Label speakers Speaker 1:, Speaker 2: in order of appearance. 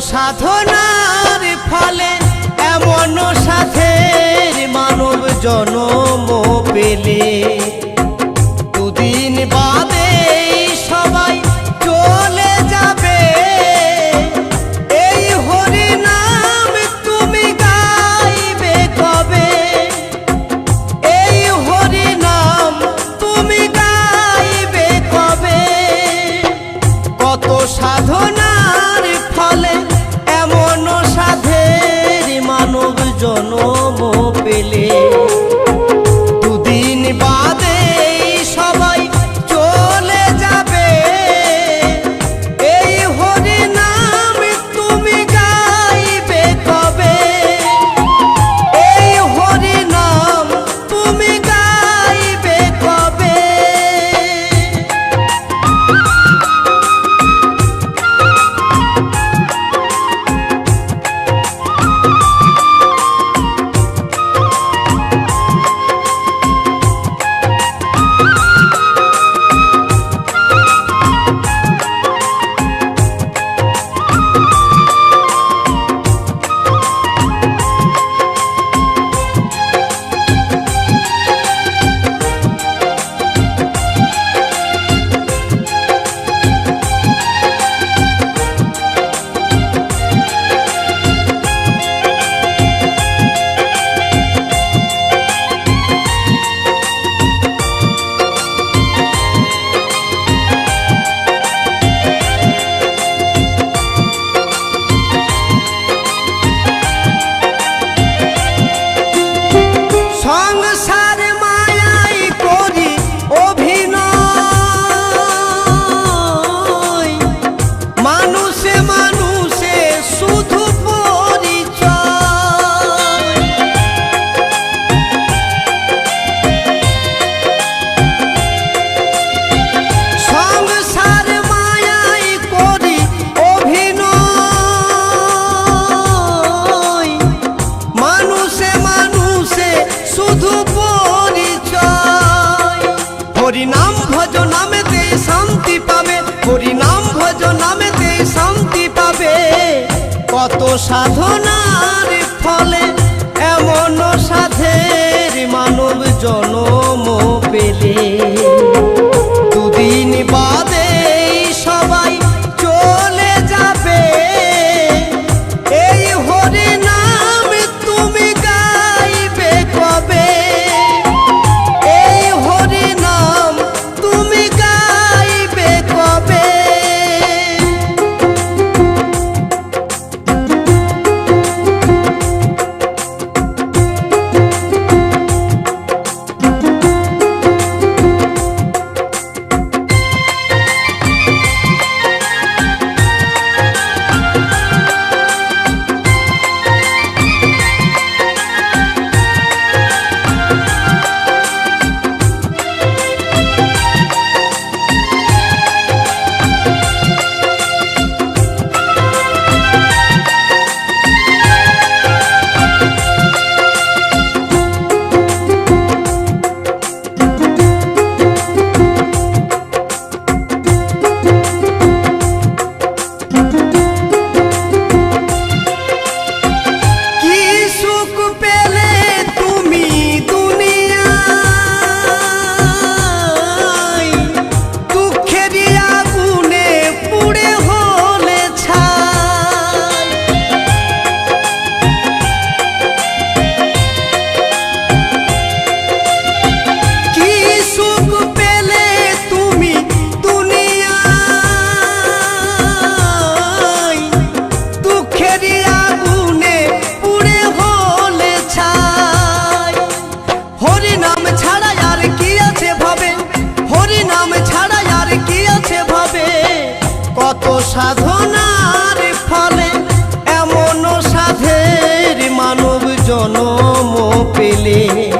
Speaker 1: সাধনার ফলে এমন সাথে মানব জনম পেলে। সাধনার ফলে এমন সাধের মানব জনম পেলে। জনম পেলে।